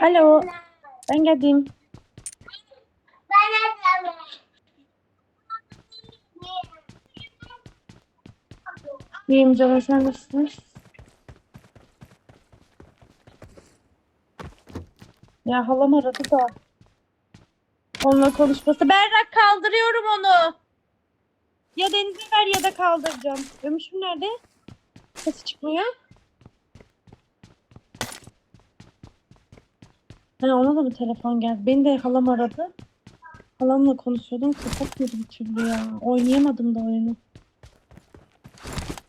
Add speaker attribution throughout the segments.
Speaker 1: Alo. Ben geldim. İyiyim canım sen nasılsın? Ya halam aradı da. Onunla konuşması. Berrak kaldırıyorum onu. Ya denize ver ya da kaldıracağım. Gümüşüm nerede? Sesi çıkmıyor. Ha, ona da mı telefon geldi? Beni de halam aradı. Halamla konuşuyordum. Kapatmadı bir türlü ya. Oynayamadım da oyunu.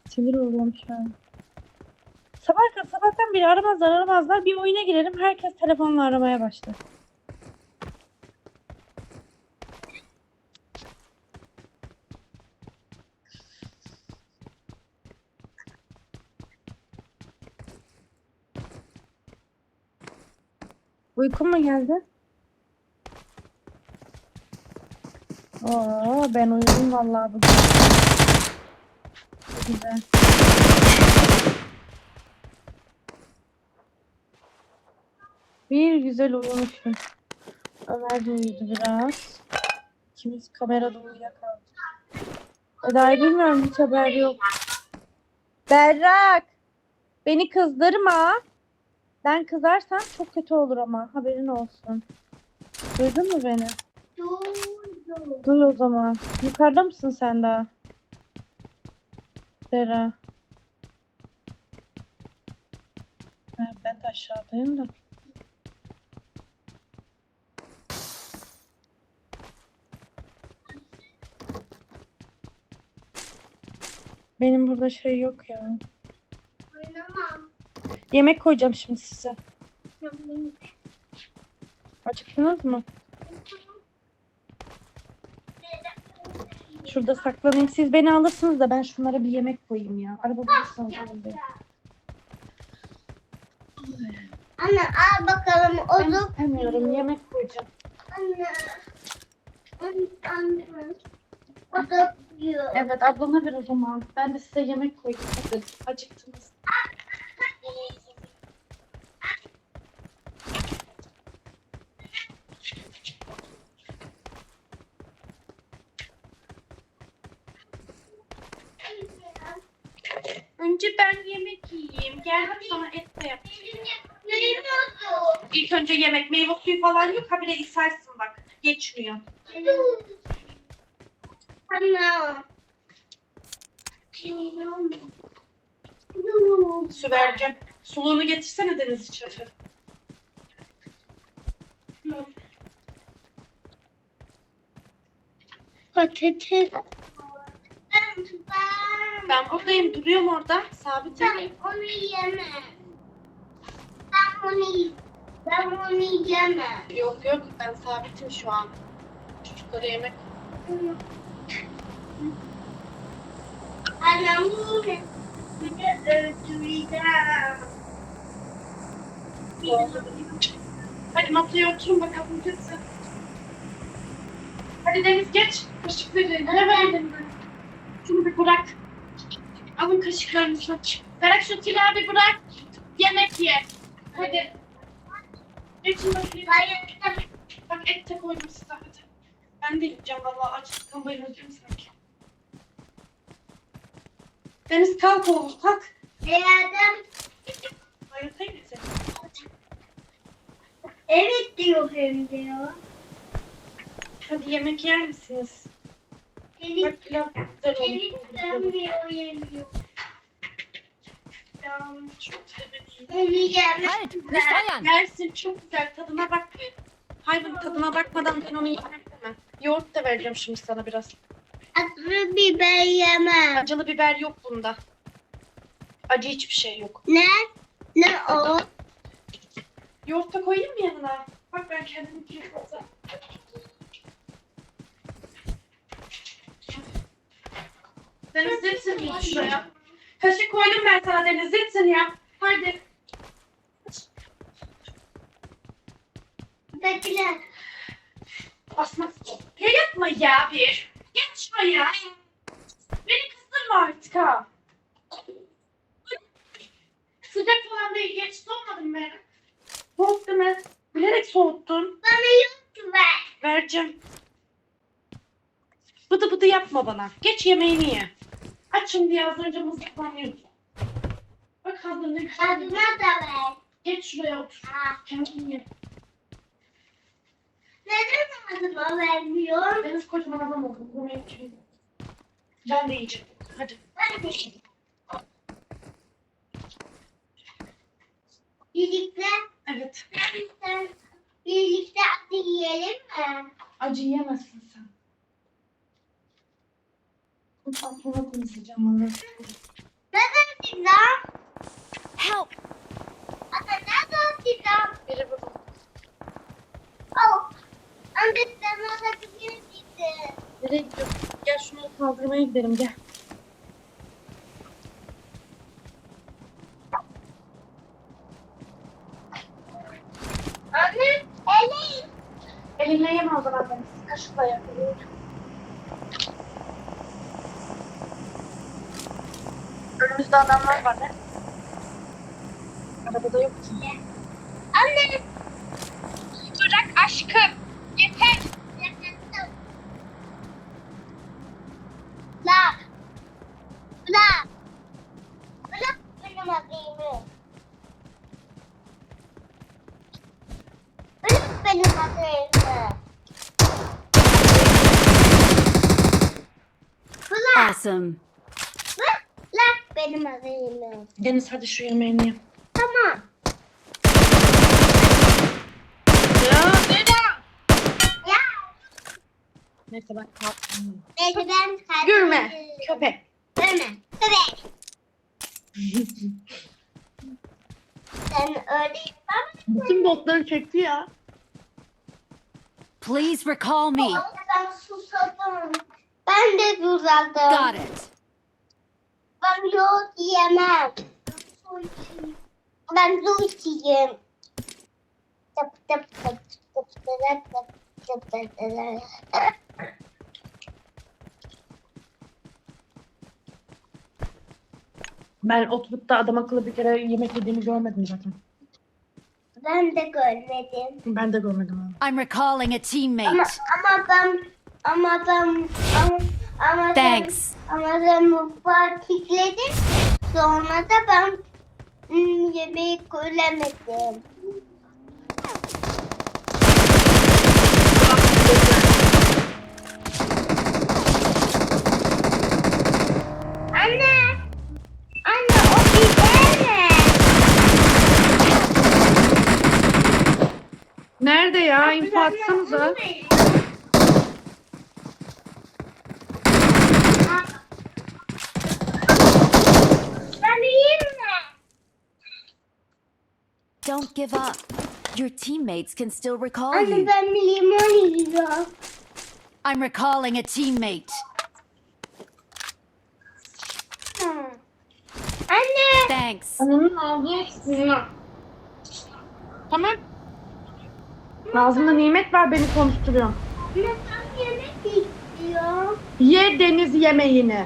Speaker 1: Sinir oluyorum şu an. Sabah, sabahtan beri aramazlar aramazlar. Bir oyuna girerim. Herkes telefonla aramaya başlar. Uykun mu geldi? Oo, ben uyudum vallahi bugün. Güzel. Bir güzel uyumuşum. Ömer de uyudu biraz. İkimiz kamerada uyuyakaldık. Eda'yı bilmiyorum hiç haber yok. Berrak! Beni kızdırma. Ben kızarsam çok kötü olur ama haberin olsun. Duydun mu beni? Duy o zaman. Yukarıda mısın sen daha? Sera. Ha, ben de aşağıdayım da. Benim burada şey yok ya. Yemek koyacağım şimdi size. Acıktınız mı? Şurada saklanayım. Siz beni alırsınız da ben şunlara bir yemek koyayım ya. Araba bulursanız alın beni.
Speaker 2: Anne al bakalım
Speaker 1: Ben istemiyorum. Yemek koyacağım.
Speaker 2: Anne. Anne.
Speaker 1: Evet ablana ver o zaman. Ben de size yemek koyayım. Hadi acıktınız. Önce ben yemek yiyeyim. Gel hadi sana et de yap.
Speaker 2: Neyim oldu?
Speaker 1: İlk önce yemek. Meyve suyu falan yok. Ha bile ishalsin bak. Geçmiyor.
Speaker 2: Anne.
Speaker 1: Su vereceğim. Suluğunu getirsene deniz içeri.
Speaker 2: Patates. Ben,
Speaker 1: Ben buradayım. Duruyorum orada. Sabitim.
Speaker 2: ben onu yemem. Ben onu ben onu yemem.
Speaker 1: Yok yok. Ben sabitim şu an. Çocuklara yemek.
Speaker 2: Annem bir de öldüreceğim.
Speaker 1: Hadi masaya oturun bakalım kızım. Hadi Deniz geç. Kaşıkları. Ne verdin? Şunu bir bırak. Alın kaşıklarınızı. Bırak şu silahı bir bırak. Yemek ye. Hadi. Geçin bakayım.
Speaker 2: Hayır.
Speaker 1: Bak et de size hadi. Ben de yiyeceğim valla açlıktan bayılacağım sanki. Deniz kalk oğlum kalk.
Speaker 2: Eğerden
Speaker 1: Bayıltayım mı seni?
Speaker 2: evet diyor hem de ya.
Speaker 1: Hadi yemek yer misiniz? Bak pilav güzel olmuş. Çok! Yersin çok güzel tadına bak. Hayvan tadına bakmadan ben onu yemem. Yoğurt da vereceğim şimdi sana biraz.
Speaker 2: Acı biber yemem.
Speaker 1: Acılı biber yok bunda. Acı hiçbir şey yok.
Speaker 2: Ne? Ne o?
Speaker 1: Yoğurt da koyayım mı yanına? Bak ben kendim yapacağım. Deniz zeytin ya şuraya. Kaşık koydum ben sana Deniz zeytin ya. Hadi.
Speaker 2: Bekle.
Speaker 1: Asma. Ya yapma ya bir. Geçme ya. Beni kızdırma artık ha. Sıcak falan değil. Geç soğumadım ben. Soğuk değil mi? soğuttun?
Speaker 2: Bana yok ver.
Speaker 1: Vereceğim. Bıdı bıdı yapma bana. Geç yemeğini ye. Açım diye az önce mızıklanıyordun. Bak güzel.
Speaker 2: Adına da ver.
Speaker 1: Geç şuraya otur.
Speaker 2: Ha.
Speaker 1: Kendin ye.
Speaker 2: Neden adıma vermiyor?
Speaker 1: Deniz kocaman adam oldum. Bu benim için. Ben de yiyeceğim. Hadi.
Speaker 2: Ben de. Birlikte,
Speaker 1: Evet.
Speaker 2: birlikte, atı yiyelim mi?
Speaker 1: Acı yiyemezsin sen. Aklına konuşacağım onu.
Speaker 2: Neden pizza?
Speaker 3: Help!
Speaker 2: Ata neden pizza?
Speaker 1: Biri burada.
Speaker 2: Oh. Anne sen orada bir misin?
Speaker 1: Nereye gidiyorsun? Gel şunları kaldırmaya gidelim gel.
Speaker 2: Anne, Elin.
Speaker 1: Elinle yeme o zaman ben. Kaşıkla yapıyorum. Önümüzde adamlar var ne? Arabada yok ki.
Speaker 2: Anne.
Speaker 1: Bırak aşkım. Yeter.
Speaker 2: La. La. Bırak benim adımı. Bırak benim adımı. Bırak.
Speaker 3: Awesome.
Speaker 2: Benim adımı.
Speaker 1: Deniz hadi şu yemeğini ye.
Speaker 2: Tamam.
Speaker 1: Ya Deda.
Speaker 2: Ya.
Speaker 1: Neyse ben kalktım.
Speaker 2: Belki ben kalbimi-
Speaker 1: Gülme. Köpek.
Speaker 2: Gülme. Köpek. Sen öyle yapar mısın?
Speaker 1: Bütün botları çekti ya.
Speaker 3: Please recall me.
Speaker 2: Ben susadım. Ben de susadım.
Speaker 3: Got it.
Speaker 2: Ben yoğurt içeyim. Ben su içeyim. Tıp tıp tıp tıp tıp tıp tıp tıp tıp.
Speaker 1: Ben oturup da adam akıllı bir kere yemek yediğimi görmedim zaten.
Speaker 2: Ben de görmedim.
Speaker 1: Ben de görmedim abi.
Speaker 3: I'm recalling a
Speaker 2: Ama
Speaker 3: teammate.
Speaker 2: ama ben ama ben ama, ama
Speaker 3: Thanks.
Speaker 2: ben ama ben mutfağı kilitledim. Sonra da ben hmm, yemeği göremedim. Anne! Anne o biber ne?
Speaker 1: Nerede ya? İnfo atsanıza.
Speaker 2: Ben yiyeyim mi?
Speaker 3: Don't give up. Your teammates can still recall
Speaker 2: Anne
Speaker 3: you.
Speaker 2: ben bir limon yiyeceğim.
Speaker 3: I'm recalling a teammate.
Speaker 2: Hmm. Anne!
Speaker 3: Thanks.
Speaker 1: Ananın ağzını. Tamam. Ağzında nimet var beni konuşturuyor.
Speaker 2: Anne ben yemek istiyorum.
Speaker 1: Ye deniz yemeğini.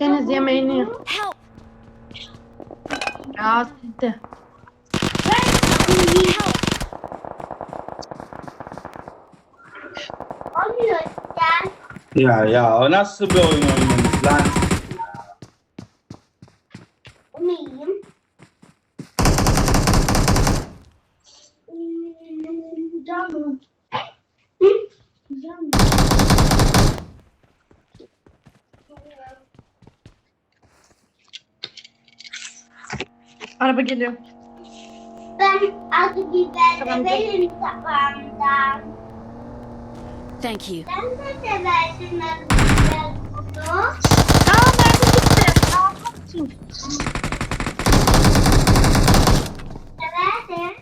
Speaker 1: Deniz yemeğini yap.
Speaker 2: Rahat gitti.
Speaker 4: Ya ya o nasıl bir oyun oynuyorsunuz lan?
Speaker 2: Neyim? Canım.
Speaker 1: Araba geliyor.
Speaker 2: Ben acı biber
Speaker 1: Tamam,
Speaker 2: severim tabağımdan.
Speaker 3: Thank you.
Speaker 2: Sen de seversin acı biber bunu.
Speaker 1: Aa nerede gitti?
Speaker 2: Seversin.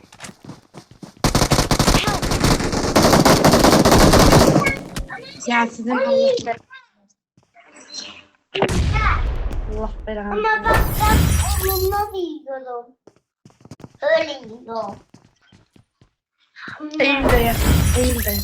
Speaker 1: Ya sizin. Allah belanı.
Speaker 2: Ama bak bak aklımda biliyorum. Öyle biliyorum.
Speaker 1: Eğil de ya. Eğil de.